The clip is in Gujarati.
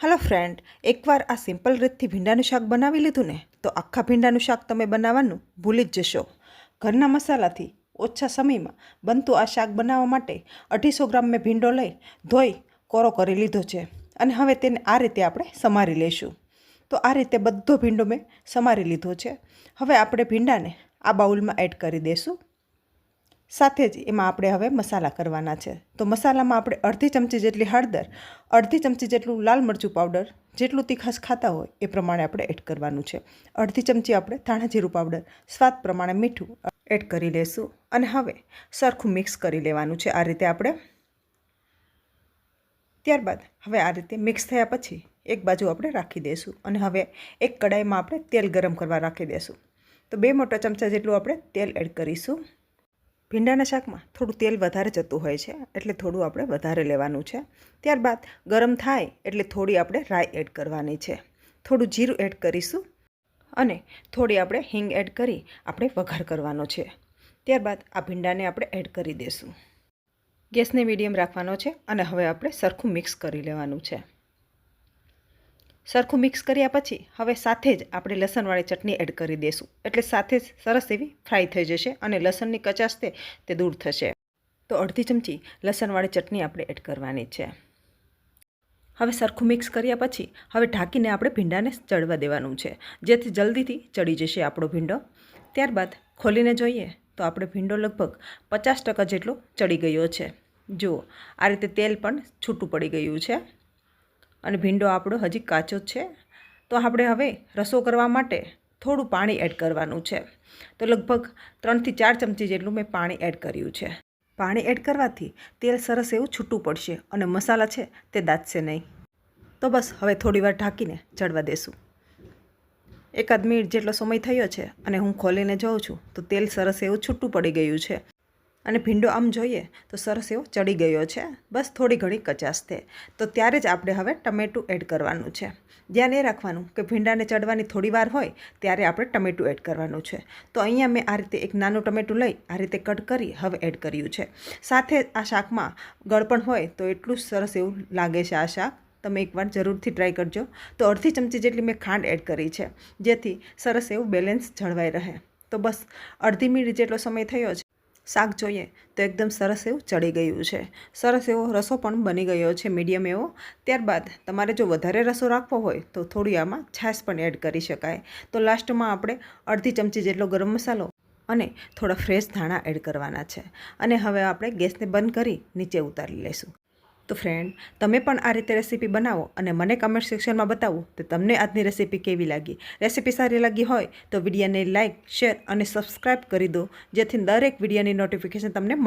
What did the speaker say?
હલો ફ્રેન્ડ એકવાર આ સિમ્પલ રીતથી ભીંડાનું શાક બનાવી લીધું ને, તો આખા ભીંડાનું શાક તમે બનાવવાનું ભૂલી જ જશો. ઘરના મસાલાથી ઓછા સમયમાં બનતું આ શાક બનાવવા માટે અઢીસો ગ્રામ મેં ભીંડો લઈ ધોઈ કોરો કરી લીધો છે અને હવે તેને આ રીતે આપણે સમારી લઈશું. તો આ રીતે બધો ભીંડો મેં સમારી લીધો છે. હવે આપણે ભીંડાને આ બાઉલમાં એડ કરી દઈશું સાથે જ એમાં આપણે હવે મસાલા કરવાના છે. તો મસાલામાં આપણે અડધી ચમચી જેટલી હળદર, અડધી ચમચી જેટલું લાલ મરચું પાવડર, જેટલું તીખાશ ખાતા હોય એ પ્રમાણે આપણે એડ કરવાનું છે. અડધી ચમચી આપણે ધાણા જીરું પાવડર, સ્વાદ પ્રમાણે મીઠું એડ કરી લઈશું અને હવે સરખું મિક્સ કરી લેવાનું છે આ રીતે આપણે. ત્યારબાદ હવે આ રીતે મિક્સ થયા પછી એક બાજુ આપણે રાખી દઈશું અને હવે એક કડાઈમાં આપણે તેલ ગરમ કરવા રાખી દઈશું તો બે મોટા ચમચા જેટલું આપણે તેલ એડ કરીશું. ભીંડાના શાકમાં થોડું તેલ વધારે જતું હોય છે, એટલે થોડું આપણે વધારે લેવાનું છે. ત્યારબાદ ગરમ થાય એટલે થોડી આપણે રાઈ એડ કરવાની છે. થોડું જીરું એડ કરીશું અને થોડી આપણે હિંગ એડ કરી આપણે વઘાર કરવાનો છે. ત્યારબાદ આ ભીંડાને આપણે એડ કરી દઈશું ગેસને મીડિયમ રાખવાનો છે અને હવે આપણે સરખું મિક્સ કરી લેવાનું છે. સરખું મિક્સ કર્યા પછી હવે સાથે જ આપણે લસણવાળી ચટણી એડ કરી દઈશું એટલે સાથે જ સરસ એવી ફ્રાય થઈ જશે અને લસણની કચાશ તે તે દૂર થશે. તો અડધી ચમચી લસણવાળી ચટણી આપણે એડ કરવાની છે. હવે સરખું મિક્સ કર્યા પછી હવે ઢાંકીને આપણે ભીંડાને ચડવા દેવાનું છે. જેથી જલ્દીથી ચડી જશે આપણો ભીંડો. ત્યારબાદ ખોલીને જોઈએ તો આપણે ભીંડો લગભગ પચાસ ટકા જેટલો ચડી ગયો છે. જુઓ, આ રીતે તેલ પણ છૂટું પડી ગયું છે. અને ભીંડો આપણો હજી કાચો જ છે. તો આપણે હવે રસો કરવા માટે થોડું પાણી એડ કરવાનું છે. તો લગભગ ત્રણથી ચાર ચમચી જેટલું મેં પાણી એડ કર્યું છે. પાણી એડ કરવાથી તેલ સરસ એવું છૂટું પડશે અને મસાલા છે તે દાચશે નહીં. તો બસ હવે થોડીવાર ઢાંકીને ચડવા દેશું એકાદ મિનિટ જેટલો સમય થયો છે અને હું ખોલીને જોઉં છું તો તેલ સરસ એવું છૂટું પડી ગયું છે. અને ભીંડો આમ જોઈએ તો સરસ એવો ચડી ગયો છે. બસ થોડી ઘણી કચાશ છે. તો ત્યારે જ આપણે હવે ટમેટું એડ કરવાનું છે. ધ્યાન એ રાખવાનું કે ભીંડાને ચડવાની થોડી વાર હોય ત્યારે આપણે ટમેટું એડ કરવાનું છે. તો અહીંયા મેં આ રીતે એક નાનું ટમેટું લઈ આ રીતે કટ કરી હવે એડ કર્યું છે. સાથે આ શાકમાં ગળપણ હોય તો એટલું સરસ એવું લાગે છે આ શાક. તમે એકવાર જરૂરથી ટ્રાય કરજો. તો અડધી ચમચી જેટલી મેં ખાંડ એડ કરી છે. જેથી સરસ એવું બેલેન્સ જળવાઈ રહે. તો બસ અડધી મિનિટ જેટલો સમય થયો છે. શાક જોઈએ તો એકદમ સરસ એવું ચડી ગયું છે. સરસ એવો રસો પણ બની ગયો છે મીડિયમ એવો. ત્યારબાદ તમારે જો વધારે રસો રાખવો હોય તો થોડી આમાં છાશ પણ એડ કરી શકાય. તો લાસ્ટમાં આપણે અડધી ચમચી જેટલો ગરમ મસાલો અને થોડા ફ્રેશ ધાણા એડ કરવાના છે. અને હવે આપણે ગેસને બંધ કરી નીચે ઉતારી લઈશું. તો ફ્રેન્ડ તમે પણ આ રીતે રેસીપી બનાવો અને મને કમેન્ટ સેક્શનમાં બતાવો તો તમને આજની રેસીપી કેવી લાગી. રેસીપી સારી લાગી હોય તો વિડીયોને લાઇક શેર અને સબસ્ક્રાઈબ કરી દો, જેથી દરેક વિડીયોની નોટિફિકેશન તમને મળતી